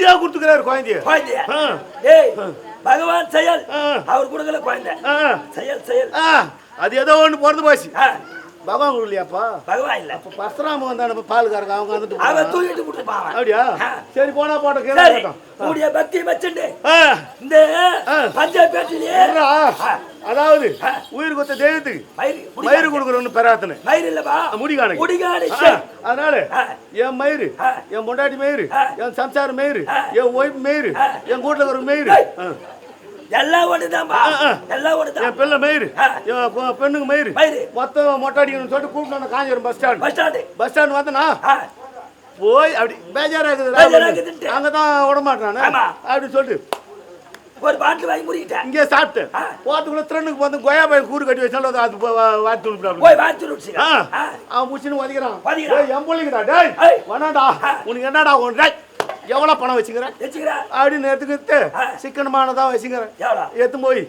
குச்சியா கொடுத்துக்கிறாரு குழந்தைய. குழந்தைய. டேய் பகவான் செயல். அவர் கொடுக்கல குழந்தை. செயல் செயல். அது ஏதோ ஒண்ணு பிறந்து போச்சு. பகவான் கொடுக்கலையாப்பா? பகவான் இல்ல. அப்ப பரசுராம வந்தான பாலுக்காரங்க அவங்க வந்துட்டு அவன். தூக்கிட்டு கொடுப்பான் அப்படியா. சரி போனா போட்ட சரி. கேட்கட்டும் கூடிய பக்தி வச்சுண்டு ஆ, இந்த இருடா. ஆ. அதாவது. உயிர் கொத்த தெய்வத்துக்கு மயிறு கொடுக்குறோன்னு பெறாத்தனை மயிறு இல்லப்பா முடிகாணு முடிகாணு அதனால. என் மயிறு. என் பொண்டாட்டி மயிறு. என் சம்சார மயிறு. என் ஒய்ஃப் மயிறு. என் கூட்டுல இருக்கிற மயிறு. எல்லாம் ஒண்ணுதான்பா. எல்லாம் என் ஒண்ணுதான் பிள்ளை மயிறு. என் பெண்ணுக்கு மயிறு மொத்தம் மொட்டை அடிக்கணும்னு சொல்லிட்டு கூப்பிட்டு Kanchipuram bus stand bus stand bus stand வந்தனா போய் அப்படி பேஜாரா பேஜாரா இருக்குது இருக்குதுன்ட்டு. அங்கதான் விட மாட்டானே ஆமா. அப்படி சொல்லிட்டு ஒரு பாட்டில் வாங்கி முடிக்கிட்டேன் இங்கே சாப்பிட்டு ஆ. போறதுக்குள்ள திறனுக்கு வந்து கொய்யா பையன் கூறு கட்டி வச்சாலும் அது வாத்தி விடுறாங்க போய் வச்சுங்க ஆ. அவன் முடிச்சுன்னு. டேய், என் பிள்ளைங்கடா டேய். வேணாடா. உனக்கு என்னடா டேய் எவ்வளோ பணம் வச்சுக்கிற வச்சுக்கிறா அப்படின்னு எடுத்துக்கிட்டு ஆ. சிக்கனமானதா வச்சுக்கிறேன் எடுத்து போய்.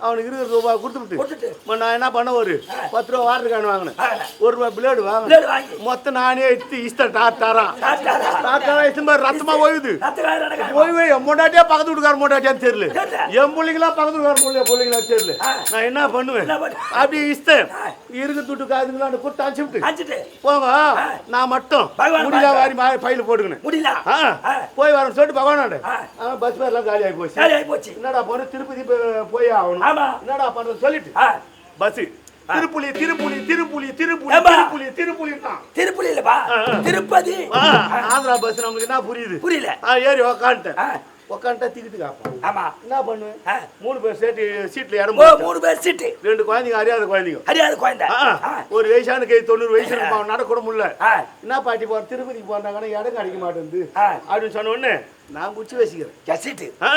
அவனுக்கு இருபது ரூபாய் கொடுத்துட்டு நான் என்ன பண்ண ஒரு. பத்து ரூபா வாட்டர் கேன் வாங்கினேன். ஒரு ரூபாய் பிளேடு வாங்கினேன் மொத்தம் நானே எடுத்து இஷ்டம் டாட்டாரான் சாப்பிட்டாரா? டாட்டாரா இஷ்டம் மாதிரி ரத்தமா ஓயுது ரத்தக்காரர் நடக்காம. போய் போய் என் பொண்டாட்டியா பக்கத்து வீட்டுக்கார பொண்டாட்டியான்னு தெரியல. என் பிள்ளைங்களா பக்கத்து வீட்டுக்கார பிள்ளைய பிள்ளைங்களா தெரியல. நான் என்ன பண்ணுவேன்? அப்படி ஆ. இருக்கு துட்டு காதுங்களான்னு கொடுத்து அனுப்பிச்சு போங்க நான் மட்டும் முடியல. வாரி பையில போட்டுக்கினேன் முடியல. போய் வரேன் சொல்லிட்டு பகவானாண்ட. ஆ. அவன் பஸ் பேர்லாம் காலி ஆகி போச்சு. சரி ஆகி போச்சு. என்னடா பண்ணு திருப்பதி போய் ஆகணும். ஆமா. என்னடா பண்றது சொல்லிட்டு. பஸ் திருப்புலி திருப்புலி திருப்புலி திருப்புலி. திருப்புலி திருப்புலிட்டான் திருப்பதி. இல்லப்பா. திருப்பதி ஆந்திரா பஸ் நமக்கு என்ன புரியுது? புரியல. ஏறி உக்காந்துட்டேன். ஆ, உக்காந்துட்டா டிக்கெட்டு காப்போம் ஆமா. என்ன பண்ணுவேன். மூணு பேர் சேர்த்து சீட்ல இடம். மூணு பேர் சீட்டு. ரெண்டு குழந்தைங்க அறியாத குழந்தைங்க. அறியாத குழந்தை. ஒரு வயசான கை தொண்ணூறு வயசு நடக்கூட முடியல என்ன பாட்டி போற திருப்பதிக்கு போறாங்கன்னா இடம் கிடைக்க மாட்டேங்குது. அப்படின்னு சொன்ன உடனே நான் குச்சி வச்சுக்கிறேன். சீட்டு ஆ.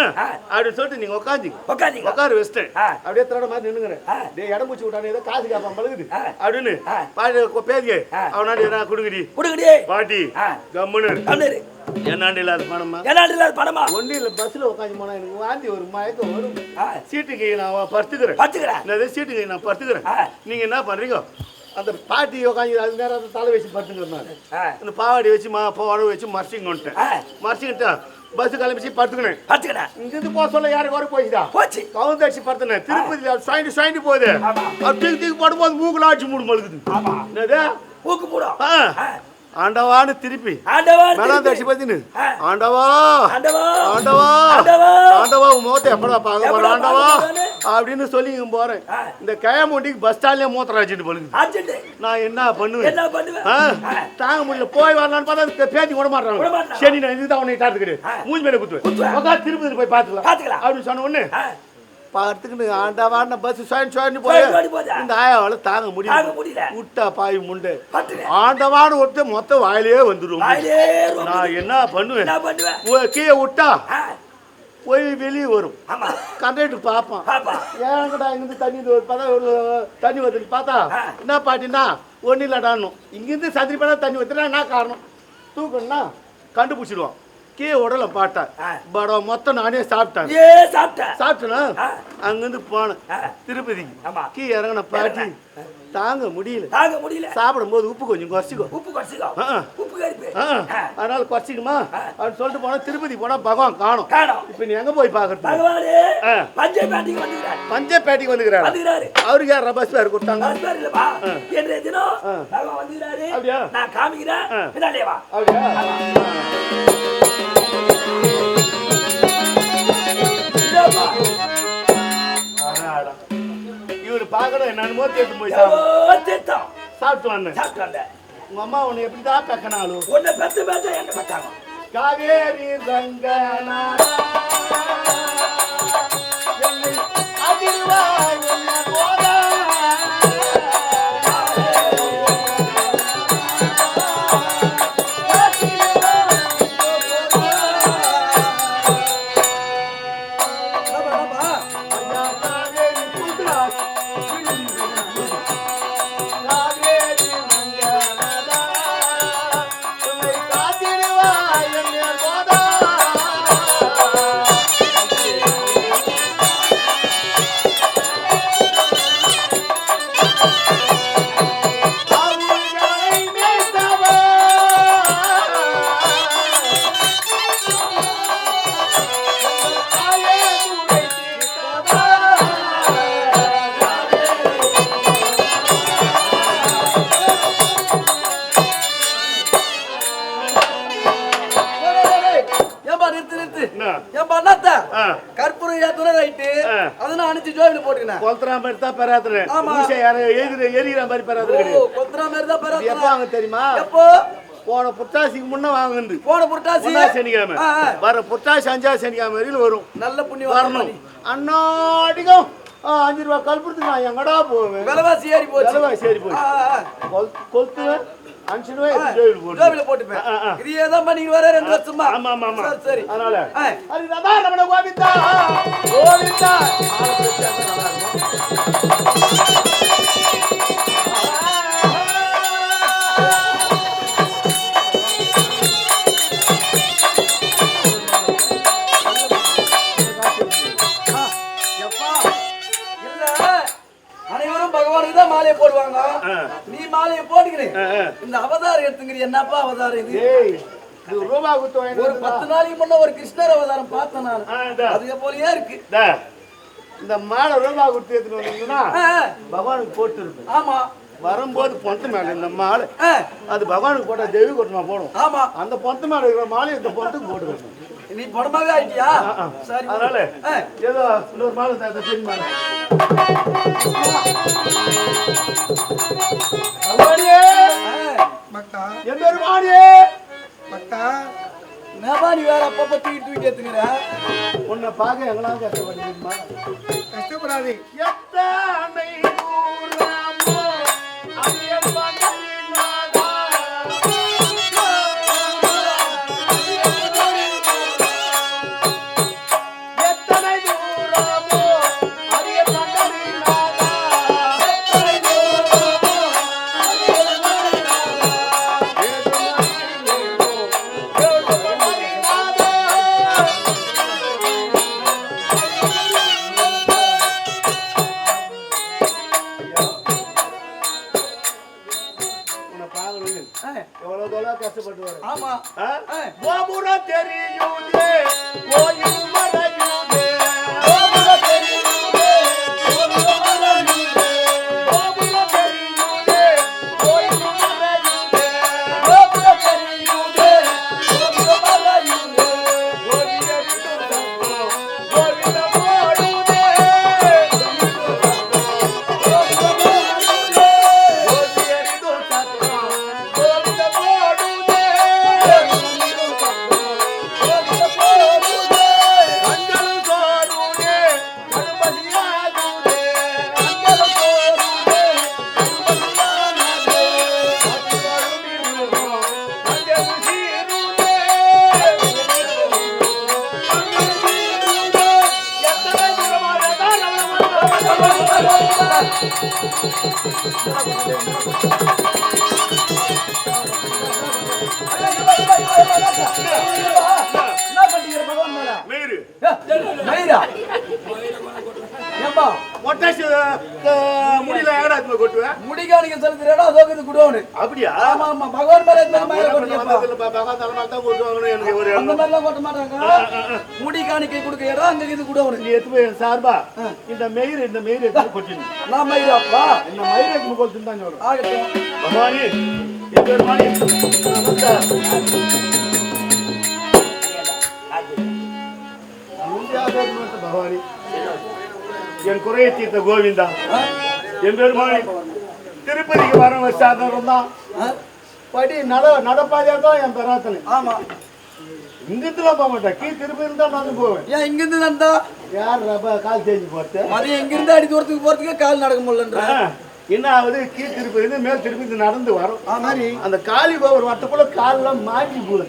அப்படின்னு சொல்லிட்டு நீங்க உட்காந்துங்க உட்காந்தீங்க உட்காரு வச்சிட்டேன். அப்படியே திரட மாதிரி நின்னுங்கிறேன். டேய் இடம் பூச்சி விட்டானே ஏதோ காசு கேட்பான் பழகுது. அப்படின்னு. பாட்டி பேதிய ஆ. அவனாண்டி என்ன கொடுக்குடி குடுக்குடி பாட்டி. கம்முன்னு என்னாண்டி இல்லாத பணமா? என்னாண்டு இல்லாத பணமா? ஒன்றும் இல்லை பஸ்ஸில் உட்காந்து போனா எனக்கு வாந்தி ஒரு மயக்கம் வரும். ஆ, சீட்டுக்கு நான் படுத்துக்கிறேன். பத்துக்கிறேன் என்னது சீட்டுக்கு நான் படுத்துக்கிறேன். நீங்க என்ன பண்றீங்க? அந்த பாட்டி உட்காந்து அது நேரம் அந்த தலை வச்சு படுத்துக்கிறேன் நான் ஆ, இந்த பாவாடி வச்சு மா பாவாடை வச்சு மறைச்சிங்க வந்துட்டேன். ஆ. மறைச்சிக்கிட்டேன் பஸ் கிளம்பிச்சு படுத்துக்கினேன். பத்துக்கிறேன் இங்கிருந்து போக சொல்ல யாருக்கு வர போச்சுடா போச்சு. கவுந்தடிச்சு படுத்துனேன். திருப்பதி சுவாண்டி சுவாண்டி போகுது. தூக்கி தூக்கி போடும்போது மூக்குல ஆச்சு மூடு மழுகுது. என்னது? ஊக்கு போடும். ஆண்டவான்னு திருப்பி. ஆண்டவா மேலாம் தடிச்சு பத்தினு. ஆண்டவா. ஆண்டவா. ஆண்டவா. ஆண்டவா. முகத்தை எப்படா பார்க்க போற எப்படா ஆண்டவா? அப்படின்னு சொல்லி இங்க போறேன். இந்த கயமுண்டிக்கு பஸ் ஸ்டாண்ட்லயே மூத்திரம் அடிச்சுட்டு பழுகுது நான் என்ன பண்ணுவேன்? தாங்க முடியல. போய் வரலான்னு பார்த்தா பேத்தி விட மாட்டாங்க. சரி நான் இதுதான் உன்னை டாத்துக்கிறேன் ஆ. மூஞ்சி மேல குத்துவேன். உட்காந்து திருப்பதி போய் பார்த்துக்கலாம். பாத்துக்கலாம் அப்படின்னு சொன்ன உடனே பார்த்துக்கிட்டு ஆண்டாவான பஸ் சுவாயின் சுவாயின் சுவாயின் சுவாயின் போய்? இந்த ஆயாவால தாங்க முடியல. விட்டா பாய் முண்டை. ஆண்டவான ஒருத்த மொத்த வாயிலே வந்துடும் நான் என்ன பண்ணுவேன்? கீழே விட்டா போய் வெளியே வரும். கண்டக்டர் பார்ப்பான். ஏங்கடா இங்கிருந்து தண்ணி வருது பார்த்தா ஒரு தண்ணி வருதுன்னு பார்த்தா. என்ன பாட்டினா ஒன்றும் இல்லடான்னு இங்கிருந்து சதுரி பண்ணா தண்ணி வருதுன்னா என்ன காரணம்? தூக்கணும்னா கண்டுபிடிச்சிடுவான். கீழே உடல பாட்டா ஆ. படம் மொத்தம் நானே சாப்பிட்டேன். ஏ சாப்பிட்டேனா. ஆ. அங்கிருந்து போனேன். திருப்பதிக்கு. கீ இறங்கின பாட்டி தாங்க முடியல. தாங்க முடியல. சாப்பிடும்போது உப்பு கொஞ்சம் குறைச்சிக்கோ. உப்பு குறைச்சிக்கோ. உப்பு ஆ, அதனால குறைச்சிக்குமா அப்படின்னு சொல்லிட்டு போனா திருப்பதி போனா பகவான் காணும். இப்ப நீ எங்க போய் பாக்குறது பகவானே ஆ. பஞ்சை பேட்டிக்கு வந்துக்கிறார். பஞ்சப்பேட்டைக்கு வந்துக்கிறாரு? அவருக்கு யார்? பஸ் பேர் கொடுத்தாங்க. பஸ் பேர் இல்லப்பா. இன்றைய தினம் ஆ. பகவான் வந்துக்கிறாரு. அப்படியா? நான் காமிக்கிறேன். அப்படியா. இவரு பாக்கணும் என்னன்னு தேர்த்து போய் தீர்த்தம் சாப்பிட்டு வந்தேன். சாப்பிட்டு வந்தேன். உங்க அம்மா உன்னை எப்படிதான் கக்கனாலும் உன்னை பெத்து பெத்து என்ன பார்த்தாங்க காவேரி என்னை நிறுத்து நிறுத்து என் பண்ணாத்த? கற்பூரம் ஏத்தன ரைட்டு. ஆ. அதை நான் அனுப்பிச்சு ஜோபில போட்டுக்கினேன். கொல்த்துறா மாதிரி தான் பெறாதுன்னு ஆமா. யாரும் எரிகிற மாதிரி பெறாது ஓ கிடையாது கொத்துற மாதிரி தான் இது எப்போ வாங்க தெரியுமா? எப்போ? போன புத்தாசிக்கு முன்ன வாங்குது போன புரட்டாசி? சனிக்கிழமை. வர புத்தாசி அஞ்சா சனிக்கிழமை வரையில் வரும். நல்ல புண்ணியம் வரணும். அன்னாடிக்கும் ஆ, அஞ்சு ரூபா கல்புறத்துக்கு நான் எங்கடா போவேன்? விலைவாசி ஏறி போச்சு. விலைவா சரி போய் ஆ, ஆ, ஆ. கொளுத்துவேன். ஜோபில போட்டுப்பேன். இதையே தான் பண்ணிட்டு வர ரெண்டு வருஷமா ஆமா ஆமா ஆமா. சரி சரி. அதனால. நம்ம கோவிந்தா கோவிந்தா இந்த அவதாரம் எடுத்துக்கிறீ என்னப்பா அவதாரம் இது? ஏய் இது ரூபா குத்து வாங்கிட்டு ஒரு. பத்து நாளைக்கு முன்ன ஒரு கிருஷ்ணர் அவதாரம் பார்த்தேன் நான். அதுக்கு போலயே இருக்கு? இந்தா, இந்த மாலை ரூபா ஆ, ஆ. பகவானுக்கு போட்டு இருப்பேன் ஆமா. வரும்போது பொந்து மேல இந்த மாலை. ஆ, அது பகவானுக்கு போட்டா தெய்வ கொட்டமா போடும். ஆமா. அந்த பொந்து மேல இருக்கிற மாலை இந்த பொந்துக்கு போட்டு நீ படமாவே ஆயிட்டியா? சரி அதனால ஆ. ஏதோ இன்னொரு மாலை பெண் மாலை. பார்க்க எங்கெல்லாம் கஷ்டப்படுமா கஷ்டப்படாதே. எத்தனை எவ்வளவு தூரம் கஷ்டப்பட்டு வர ஆமா. ஆ. என்ன பண்ணிக்கிற பகவான் மேல? மயிரா ஏம்பா? முடியல ஏடாத்துமே கொட்டுவேன் முடிகாணிக்க செலுத்துறா அதோக்கு குடோனு. அப்படியா? ஆமா ஆமா பகவான் மேல இந்த மயிரை கொட்டியப்பா எனக்கு ஒரு அந்த மாதிரிலாம் கொட்ட மாட்டாங்க முடி காணிக்கை கொடுக்க இடம் அங்க இது குடோனு. நீ எடுத்து போய் சார்பா இந்த மயிர் இந்த மயிர் எடுத்து கொட்டினு நான் இந்த மயிர் எடுத்து கொட்டு தான் சொல்றேன் ஆகட்டும். பகவானி. என் குறையை தீர்த்த கோவிந்தா. என் பேர் மாணி திருப்பதிக்கு வர சாதனம் தான்? படி நட நடப்பாதையா தான் என் பெறாத்தனை ஆமா. இங்கிட்டுலாம் போக மாட்டேன். கீ திருப்பதி தான் நான் போவேன். ஏன் இங்கிருந்து வந்தா? யார் கால் தேஞ்சு போட்டு? மதியம் இங்கிருந்து அடி தூரத்துக்கு போறதுக்கு கால் நடக்க முடியலன்ற. என்ன ஆகுது? கீழ் திருப்பதி மேல் திருப்பதி நடந்து வரும். மாதிரி அந்த காளி கோபுரம் வரத்துக்குள்ள காலெல்லாம் மாட்டி போகுது.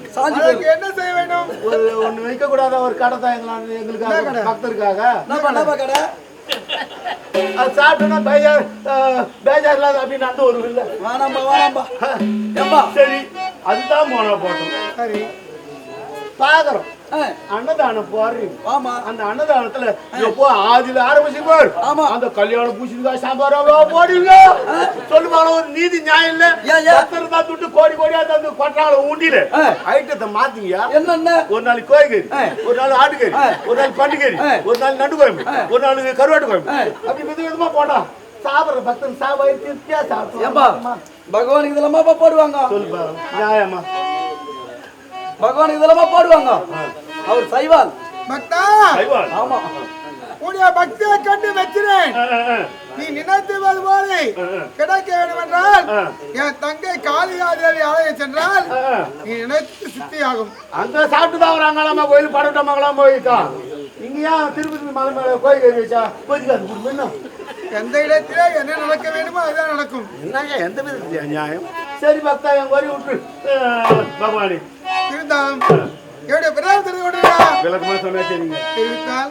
என்ன செய்ய வேண்டும்? ஒரு ஒண்ணு வைக்க கூடாத ஒரு கடை தான் எங்களால எங்களுக்காக பக்தருக்காக. கடை? அது சாப்பிட்டோன்னா பேஜார் பேஜார் இல்லாத அப்படின்னு அந்த ஒரு இல்லை வேணாம்பா வேணாம்பா ஏம்பா. சரி அதுதான் போனா போட்டோம். சரி. பாக்குறோம். ஆ, அன்னதானம் போடுறீங்க ஆமா. அந்த அன்னதானத்துல எப்போ ஆதியில ஆரம்பிச்சு பாரு. ஆமா. அந்த கல்யாணம் பூசிருக்கா சாம்பார் அவ்வளோ போடுங்க. சொல்லுவாங்க ஒரு நீதி நியாயம் இல்ல? பக்தர் தான் துட்டு கோடி கோடியா தந்து கொட்டாங்கள ஊண்டில ஆ. ஐட்டத்தை மாத்தீங்க. என்னென்ன? ஒரு நாள் கோழிக்கறி. ஒரு நாள் ஆட்டுக்கறி. ஒரு நாள் பண்டிகறி. ஒரு நாள் நண்டு குழம்பு ஆ. ஒரு நாள் கருவாட்டு குழம்பு. ஆ. அப்படி வித விதமா போட்டா சாப்பிடுற பக்தன் சாப்பாடு திருப்தியா ஏம்பா சாப்பிடுவான் பகவானுக்கு இதெல்லாமாப்பா போடுவாங்க? சொல்லுப்பா நியாயமா? பகவானுக்கு இதெல்லாமா போடுவாங்க? அவர் சைவால் பக்தா? சைவான். ஆமா. உடைய பக்தியை கண்டு வெச்சினேன். நீ நினைத்தது போல கிடைக்க வேண்டும் என்றால் என் தங்கை காளிகாதேவி ஆலயம் சென்றால். நீ நினைத்து சித்தியாகும். அங்க சாப்பிட்டு தான் வராங்களாமா கோயில் படட்டமாங்களாம் போயிருக்கா இங்க ஏன் திருப்பதி மலை மேல கோயில் ஏறி வச்சா எந்த இடத்திலே என்ன நடக்க வேண்டுமோ அதுதான் நடக்கும். என்னங்க எந்த விதத்துல நியாயம் சரி பக்தா என் கோரி விட்டு. பகவானி. இருந்தாலும் என்னுடைய சரிங்க. தெரிவித்தால்.